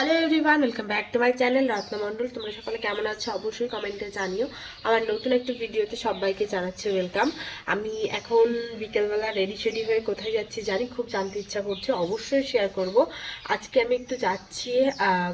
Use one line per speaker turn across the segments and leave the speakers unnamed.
Hello everyone welcome back to my channel Ratnamondal তোমরা সকলে কেমন আছো? অবশ্যই কমেন্টে জানিও। আমার নতুন একটা ভিডিওতে সবাইকে জানাচ্ছি ওয়েলকাম আমি এখন বিকেলবেলা রেডি শেডি হয়ে কোথায় যাচ্ছি জানি, খুব জানতে ইচ্ছা করছে, অবশ্যই শেয়ার করব। আজকে আমি একটু যাচ্ছি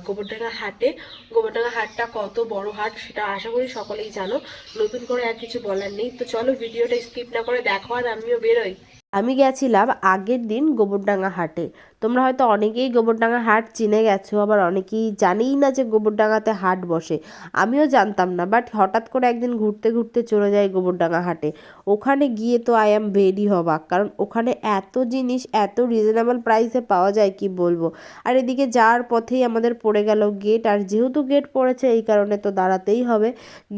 গোবরডাঙ্গা হাটে। গোবরডাঙ্গা হাটটা কত বড় হাট সেটা আশা করি সকলেই জানো। নতুন করে আর কিছু বলার নেই। তো চলো ভিডিওটা স্কিপ না করে দেখো আর আমিও বেরোই।
আমি গেছিলাম আগের দিন গোবরডাঙ্গা হাটে। তোমরা হয়তো অনেকেই গোবরডাঙ্গা হাট চিনে গেছো, আবার অনেকেই জানেই না যে গোবরডাঙ্গাতে হাট বসে। আমিও জানতাম না, বাট হঠাৎ করে একদিন ঘুরতে ঘুরতে চলে যাই গোবরডাঙ্গা হাটে। ওখানে গিয়ে তো আই অ্যাম ভেরি হবাক, কারণ ওখানে এত জিনিস, এত রিজনেবল প্রাইসে পাওয়া যায়, কি বলব? আর এদিকে যাওয়ার পথেই আমাদের পড়ে গেল গেট আর যেহেতু গেট পড়েছে, এই কারণে তো দাঁড়াতেই হবে।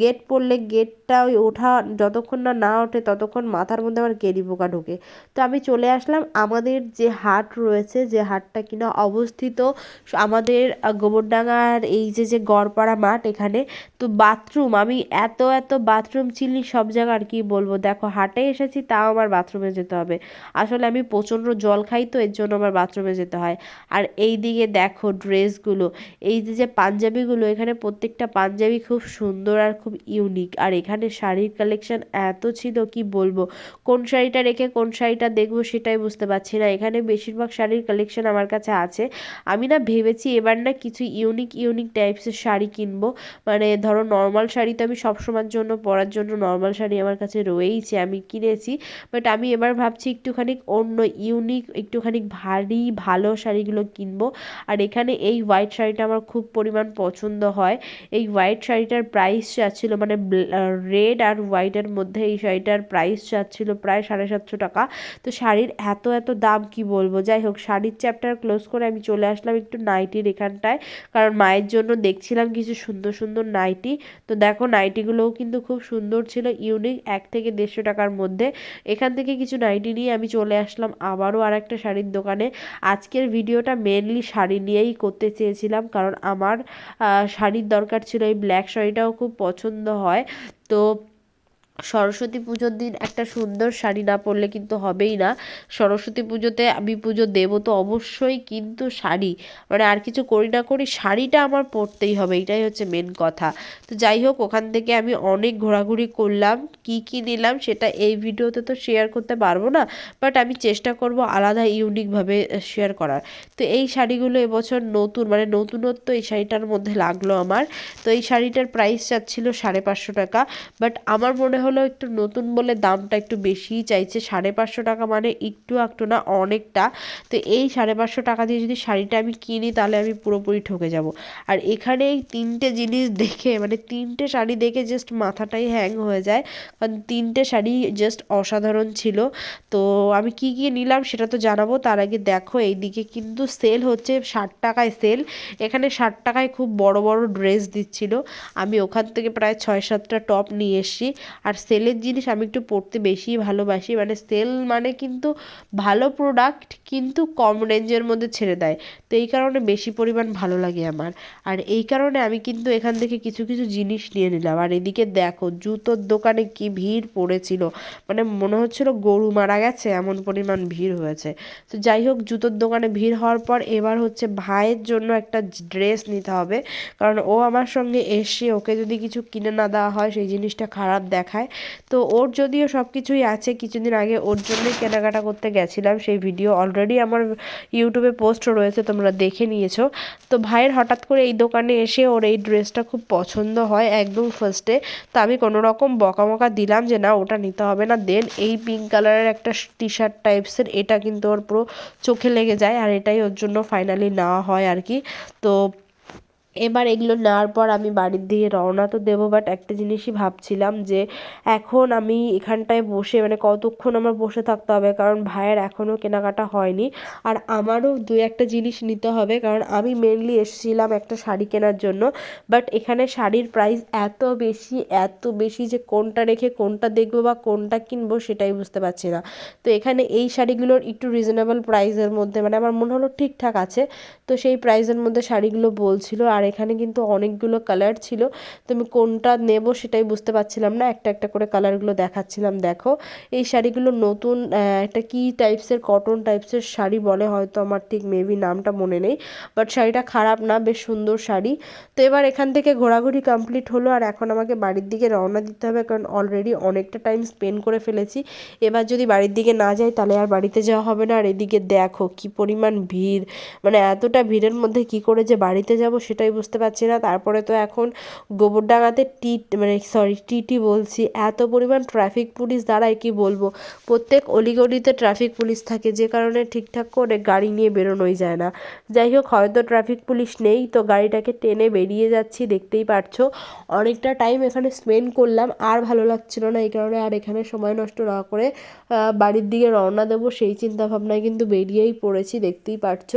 গেট পড়লে গেটটা ওই ওঠা, যতক্ষণ না না ওঠে, ততক্ষণ মাথার মধ্যে আমার কেরি পোকা ঢোকে। তো আমি চলে আসলাম, আমাদের যে হাট রয়েছে, যে হাটটা কিনা অবস্থিত, আমাদের গোবরডাঙ্গার এই যে যে গড়পাড়া মাঠ এখানে, তো বাথরুম, আমি এত এত বাথরুম চিনি সব জায়গার কি বলব। দেখো, হাটে এসেছি তাও আমার বাথরুমে যেতে হবে। আসলে আমি প্রচণ্ড জল খাই তো, এর জন্য আমার বাথরুমে যেতে হয়। আর এই দিকে দেখো ড্রেসগুলো, এই যে যে পাঞ্জাবিগুলো, এখানে প্রত্যেকটা পাঞ্জাবি খুব সুন্দর আর খুব ইউনিক। আর এখানে শাড়ির কালেকশন এত ছিল, কি বলব? কোন শাড়িটা রেখে কোন শাড়িটা দেখব সেটাই বুঝতে পারছি না। এখানে বেশিরভাগ শাড়ির কালেকশন আমার কাছে আছে। আমি না ভেবেছি এবার না কিছু ইউনিক ইউনিক টাইপসের শাড়ি কিনবো। মানে ধরো নর্মাল শাড়ি তো আমি সবসময়ের জন্য পরার জন্য নর্মাল শাড়ি আমার কাছে রয়েইছে, আমি কিনেছি। বাট আমি এবার ভাবছি একটুখানি অন্য ইউনিক একটুখানি ভারী, ভালো শাড়িগুলো কিনবো। আর এখানে এই হোয়াইট শাড়িটা আমার খুব পরিমাণ পছন্দ হয়। এই হোয়াইট শাড়িটার প্রাইস যাচ্ছিল মানে রেড আর হোয়াইটের মধ্যে এই শাড়িটার প্রাইস যাচ্ছিল প্রায় সাড়ে সাতশো টাকা। তো শাড়ির এত এত দাম কি বলব? যাই হোক শাড়ির চ্যাপ্টার ক্লোজ করে আমি চলে আসলাম একটু নাইটির এখানটায়। কারণ মায়ের জন্য দেখছিলাম কিছু সুন্দর সুন্দর নাইটি তো দেখো নাইটিগুলোও কিন্তু খুব সুন্দর ছিল ইউনিক এক থেকে দেড়শো টাকার মধ্যে। এখান থেকে কিছু নাইটি নিয়ে আমি চলে আসলাম আবারও আর একটা শাড়ির দোকানে। আজকের ভিডিওটা মেনলি শাড়ি নিয়েই করতে চেয়েছিলাম, কারণ আমার শাড়ির দরকার ছিল এই ব্ল্যাক শাড়িটাও খুব পছন্দ হয়। তো সরস্বতী পুজোর দিন একটা সুন্দর শাড়ি না পরলে কিন্তু হবেই না। সরস্বতী পুজোতে আমি পুজো দেবো তো অবশ্যই কিন্তু শাড়ি। মানে আর কিছু করি না করি, শাড়িটা আমার পরতেই হবে, এটাই হচ্ছে মেন কথা। তো যাই হোক, ওখান থেকে আমি অনেক ঘোরাঘুরি করলাম, কি কি নিলাম সেটা এই ভিডিওতে তো শেয়ার করতে পারব না বাট আমি চেষ্টা করব আলাদা ইউনিকভাবে শেয়ার করার। তো এই শাড়িগুলো এবছর নতুন মানে নতুনত্ব এই শাড়িটার মধ্যে লাগল আমার। তো এই শাড়িটার প্রাইস যাচ্ছিল সাড়ে পাঁচশো টাকা বাট আমার মনে হলো একটু নতুন বলে দামটা একটু বেশিই চাইছে। সাড়ে পাঁচশো টাকা মানে একটু একটু না, অনেকটা। তো এই সাড়ে পাঁচশো টাকা দিয়ে যদি শাড়িটা আমি কিনি, তাহলে আমি পুরোপুরি ঠকে যাব। আর এখানে এই তিনটে জিনিস দেখে মানে তিনটে শাড়ি দেখে জাস্ট মাথাটাই হ্যাং হয়ে যায়। কারণ তিনটে শাড়ি জাস্ট অসাধারণ ছিল। তো আমি কি কি নিলাম সেটা তো জানাব। তার আগে দেখো, এইদিকে কিন্তু সেল হচ্ছে ষাট টাকায় সেল এখানে ষাট টাকায় খুব বড় বড় ড্রেস দিচ্ছিল। আমি ওখান থেকে প্রায় ছয় সাতটা টপ নিয়ে এসেছি। আর সেলের জিনিস আমি একটু পরতে বেশি ভালোবাসি। মানে সেল মানে কিন্তু ভালো প্রোডাক্ট কিন্তু কম রেঞ্জের মধ্যে ছেড়ে দেয়। তো এই কারণে বেশি পরিমাণ ভালো লাগে আমার। আর এই কারণে আমি কিন্তু এখান থেকে কিছু কিছু জিনিস নিয়ে নিলাম। আর এদিকে দেখো, জুতোর দোকানে কি ভিড় পড়েছিল। মানে মনে হচ্ছিল গরু মারা গেছে, এমন পরিমাণ ভিড় হয়েছে। তো যাই হোক, জুতোর দোকানে ভিড় হওয়ার পর এবার হচ্ছে ভাইয়ের জন্য একটা ড্রেস নিতে হবে। কারণ ও আমার সঙ্গে এসে ওকে যদি কিছু কিনে না দেওয়া হয়, সেই জিনিসটা খারাপ দেখায়। তো ওর যদিও সব কিছুই আছে, কিছুদিন আগে ওর জন্যই কেনাকাটা করতে গেছিলাম সেই ভিডিও। অলরেডি আমার ইউটিউবে পোস্ট রয়েছে, তোমরা দেখে নিয়েছো। তো ভাইয়ের হঠাৎ করে এই দোকানে এসে ওর এই ড্রেসটা খুব পছন্দ হয় একদম ফার্স্টে তো আমি কোনো রকম বকামকা দিলাম যে, না, ওটা নিতে হবে না। দেন এই পিঙ্ক কালারের একটা টি শার্ট টাইপসের এটা কিন্তু ওর পুরো চোখে লেগে যায়, আর এটাই ওর জন্য ফাইনালি নেওয়া হয় আর কি। তো এবার এগুলো নেওয়ার পর আমি বাড়ির দিকে রওনা তো দেবো বাট একটা জিনিসই ভাবছিলাম যে এখন আমি এখানটায় বসে মানে কতক্ষণ আমার বসে থাকতে হবে? কারণ ভাইয়ের এখনও কেনাকাটা হয়নি। আর আমারও দু একটা জিনিস নিতে হবে, কারণ আমি মেনলি এসেছিলাম একটা শাড়ি কেনার জন্য। বাট এখানে শাড়ির প্রাইস এত বেশি এত বেশি যে কোনটা রেখে কোনটা দেখব বা কোনটা কিনবো সেটাই বুঝতে পারছি না। তো এখানে এই শাড়িগুলোর একটু রিজনেবল প্রাইসের মধ্যে মানে আমার মনে হলো ঠিকঠাক আছে। তো সেই প্রাইসের মধ্যে শাড়িগুলো বলছিল আর এখানে কিন্তু অনেকগুলো কালার ছিল। তো আমি কোনটা নেব সেটাই বুঝতে পারছিলাম না। একটা একটা করে কালারগুলো দেখাচ্ছিলাম, দেখো। এই শাড়িগুলো নতুন একটা কি টাইপসের কটন টাইপসের শাড়ি বলে হয়তো আমার ঠিক মেবি নামটা মনে নেই। বাট শাড়িটা খারাপ না, বেশ সুন্দর শাড়ি। তো এবার এখান থেকে ঘোরাঘুরি কমপ্লিট হলো আর এখন আমাকে বাড়ির দিকে রওনা দিতে হবে কারণ অলরেডি অনেকটা টাইম স্পেন্ড করে ফেলেছি। এবার যদি বাড়ির দিকে না যাই তাহলে আর বাড়িতে যাওয়া হবে না। আর এদিকে দেখো কি পরিমাণ ভিড়। মানে এতটা ভিড়ের মধ্যে কি করে যে বাড়িতে যাব সেটাই বুঝতে পারছি না। তারপরে তো এখন গোবরডাঙ্গাতে টি মানে সরি টিটি বলছি। এত পরিমাণ ট্রাফিক পুলিশ দাঁড়ায়, কি বলব? প্রত্যেক অলিগলিতে ট্রাফিক পুলিশ থাকে। যে কারণে ঠিকঠাক করে গাড়ি নিয়ে বেরোনোই যায় না। যাই হোক, হয়তো ট্রাফিক পুলিশ নেই, তো গাড়িটাকে টেনে বেরিয়ে যাচ্ছি, দেখতেই পারছ। অনেকটা টাইম এখানে স্পেন্ড করলাম। আর ভালো লাগছিল না এই কারণে আর এখানে সময় নষ্ট না করে বাড়ির দিকে রওনা দেবো। সেই চিন্তা ভাবনায় কিন্তু বেরিয়েই পড়েছি, দেখতেই পারছ।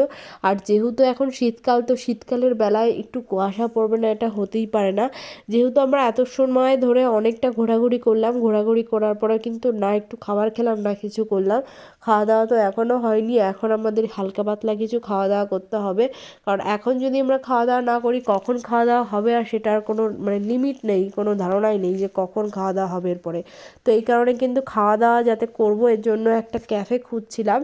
আর যেহেতু এখন শীতকাল, তো শীতকালের বেলায় একটু কুয়াশা পড়বে না, এটা হতেই পারে না। যেহেতু আমরা এত সময় ধরে অনেকটা ঘোরাঘুরি করলাম, ঘোরাঘুরি করার পরে কিন্তু না একটু খাবার খেলাম, না কিছু করলাম। খাওয়া দাওয়া তো এখনও হয়নি, এখন আমাদের হালকা পাতলা কিছু খাওয়া দাওয়া করতে হবে। কারণ এখন যদি আমরা খাওয়া দাওয়া না করি, কখন খাওয়া দাওয়া হবে আর সেটার কোনো মানে লিমিট নেই, কোনো ধারণাই নেই যে কখন খাওয়া দাওয়া হবে এরপরে। তো এই কারণে কিন্তু খাওয়া দাওয়া যাতে করব, এর জন্য একটা ক্যাফে খুঁজছিলাম।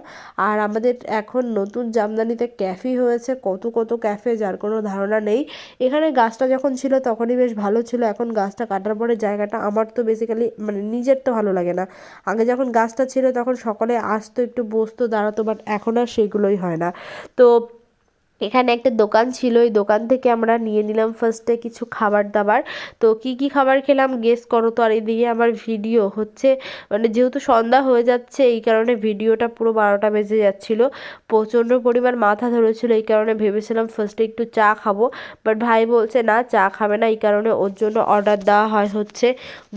আর আমাদের এখন নতুন জামদানিতে ক্যাফে হয়েছে, কত কত ক্যাফে যার কোনো ধারণা নেই। এখানে গাছটা যখন ছিল তখনই বেশ ভালো ছিল। এখন গাছটা কাটার পরে জায়গাটা আমার তো বেসিক্যালি মানে নিজের তো ভালো লাগে না। আগে যখন গাছটা ছিল তখন সকলে আসতো, একটু বসতো, দাঁড়াতো বাট এখন আর সেগুলোই হয় না। তো এখানে একটা দোকান ছিল, ওই দোকান থেকে আমরা নিয়ে নিলাম ফার্স্টে কিছু খাবার দাবার। তো কি কি খাবার খেলাম গেস করো তো, আর এদিকে আমার ভিডিও হচ্ছে মানে যেহেতু সন্ধ্যা হয়ে যাচ্ছে, এই কারণে ভিডিওটা পুরো বারোটা বেজে যাচ্ছিল। প্রচণ্ড পরিমাণ মাথা ধরেছিল, এই কারণে ভেবেছিলাম ফার্স্টে একটু চা খাব। বাট ভাই বলছে, না, চা খাবে না, এই কারণে ওর জন্য অর্ডার দেওয়া হয় হচ্ছে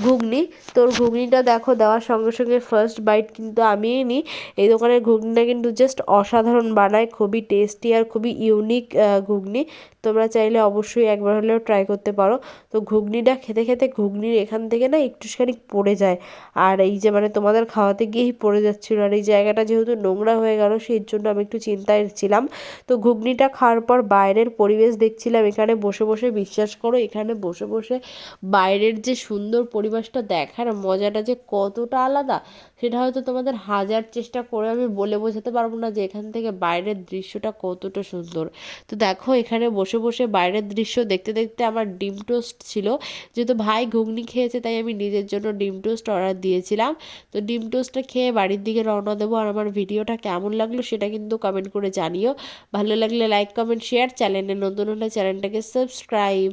ঘুগনি। তোর ঘুগনিটা দেখো, দেওয়ার সঙ্গে সঙ্গে ফার্স্ট বাইট কিন্তু আমিই নিই এই দোকানের ঘুগনিটা কিন্তু জাস্ট অসাধারণ বানায়, খুবই টেস্টি আর খুবই ইউনিক ঘুগনি। তোমরা চাইলে অবশ্যই একবার হলেও ট্রাই করতে পারো। তো ঘুগনিটা খেতে খেতে ঘুগনির এখান থেকে না একটুখানি পড়ে যায়। আর এই যে মানে তোমাদের খাওয়াতে গিয়েই পড়ে যাচ্ছিল। আর এই জায়গাটা যেহেতু নোংরা হয়ে গেল, সেই জন্য আমি একটু চিন্তায় ছিলাম। তো ঘুগনিটা খাওয়ার পর বাইরের পরিবেশ দেখছিলাম। এখানে বসে বসে বিশ্বাস করো, এখানে বসে বসে বাইরের যে সুন্দর পরিবেশটা দেখার মজাটা যে কতটা আলাদা, সেটা হয়তো তোমাদের হাজার চেষ্টা করে আমি বলে বোঝাতে পারব না যে এখান থেকে বাইরের দৃশ্যটা কতটা সুন্দর। তো দেখো, এখানে বসে বসে বাইরের দৃশ্য দেখতে দেখতে আমার ডিম টোস্ট ছিল। যেহেতু ভাই ঘুগনি খেয়েছে, তাই আমি নিজের জন্য ডিম টোস্ট অর্ডার দিয়েছিলাম। তো ডিম টোস্টটা খেয়ে বাড়ির দিকে রওনা দেবো আর আমার ভিডিওটা কেমন লাগল সেটা কিন্তু কমেন্ট করে জানিও। ভালো লাগলে লাইক কমেন্ট শেয়ার চ্যানেলে নতুন হলে চ্যানেলটাকে সাবস্ক্রাইব